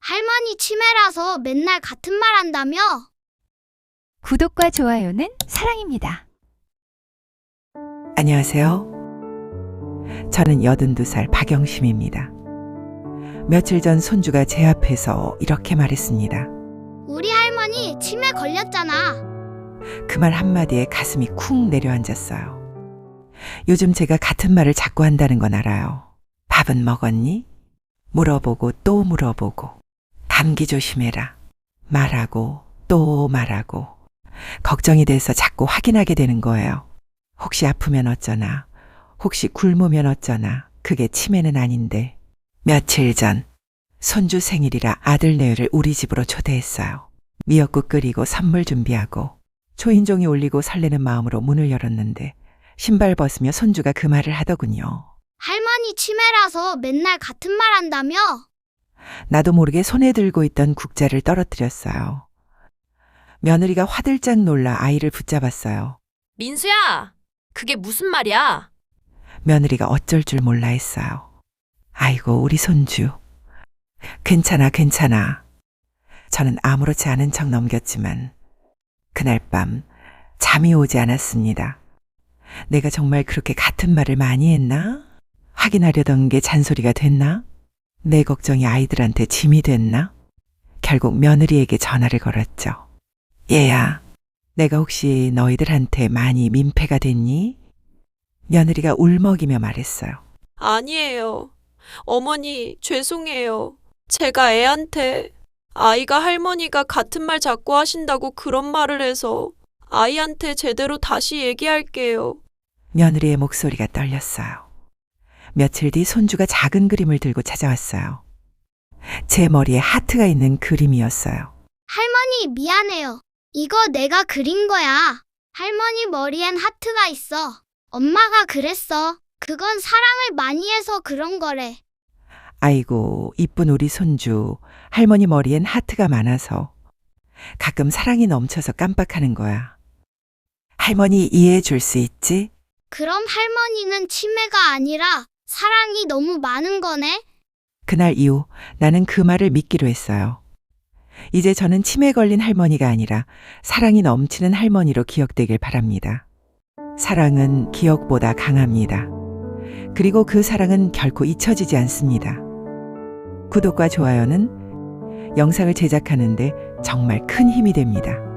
할머니 치매라서 맨날 같은 말 한다며? 구독과 좋아요는 사랑입니다. 안녕하세요. 저는 82살 박영심입니다. 며칠 전 손주가 제 앞에서 이렇게 말했습니다. 우리 할머니 치매 걸렸잖아. 그 말 한마디에 가슴이 쿵 내려앉았어요. 요즘 제가 같은 말을 자꾸 한다는 건 알아요. 밥은 먹었니? 물어보고 또 물어보고. 감기 조심해라. 말하고 또 말하고. 걱정이 돼서 자꾸 확인하게 되는 거예요. 혹시 아프면 어쩌나. 혹시 굶으면 어쩌나. 그게 치매는 아닌데. 며칠 전 손주 생일이라 아들 내외를 우리 집으로 초대했어요. 미역국 끓이고 선물 준비하고 초인종이 울리고 설레는 마음으로 문을 열었는데 신발 벗으며 손주가 그 말을 하더군요. 할머니 치매라서 맨날 같은 말 한다며? 나도 모르게 손에 들고 있던 국자를 떨어뜨렸어요. 며느리가 화들짝 놀라 아이를 붙잡았어요. 민수야, 그게 무슨 말이야? 며느리가 어쩔 줄 몰라 했어요. 아이고, 우리 손주. 괜찮아, 괜찮아. 저는 아무렇지 않은 척 넘겼지만, 그날 밤 잠이 오지 않았습니다. 내가 정말 그렇게 같은 말을 많이 했나? 확인하려던 게 잔소리가 됐나? 내 걱정이 아이들한테 짐이 됐나? 결국 며느리에게 전화를 걸었죠. 얘야, 내가 혹시 너희들한테 많이 민폐가 됐니? 며느리가 울먹이며 말했어요. 아니에요. 어머니, 죄송해요. 제가 애한테 아이가 할머니가 같은 말 자꾸 하신다고 그런 말을 해서 아이한테 제대로 다시 얘기할게요. 며느리의 목소리가 떨렸어요. 며칠 뒤 손주가 작은 그림을 들고 찾아왔어요. 제 머리에 하트가 있는 그림이었어요. 할머니 미안해요. 이거 내가 그린 거야. 할머니 머리엔 하트가 있어. 엄마가 그랬어. 그건 사랑을 많이 해서 그런 거래. 아이고, 이쁜 우리 손주. 할머니 머리엔 하트가 많아서 가끔 사랑이 넘쳐서 깜빡하는 거야. 할머니 이해해 줄 수 있지? 그럼 할머니는 치매가 아니라 사랑이 너무 많은 거네? 그날 이후 나는 그 말을 믿기로 했어요. 이제 저는 치매 걸린 할머니가 아니라 사랑이 넘치는 할머니로 기억되길 바랍니다. 사랑은 기억보다 강합니다. 그리고 그 사랑은 결코 잊혀지지 않습니다. 구독과 좋아요는 영상을 제작하는데 정말 큰 힘이 됩니다.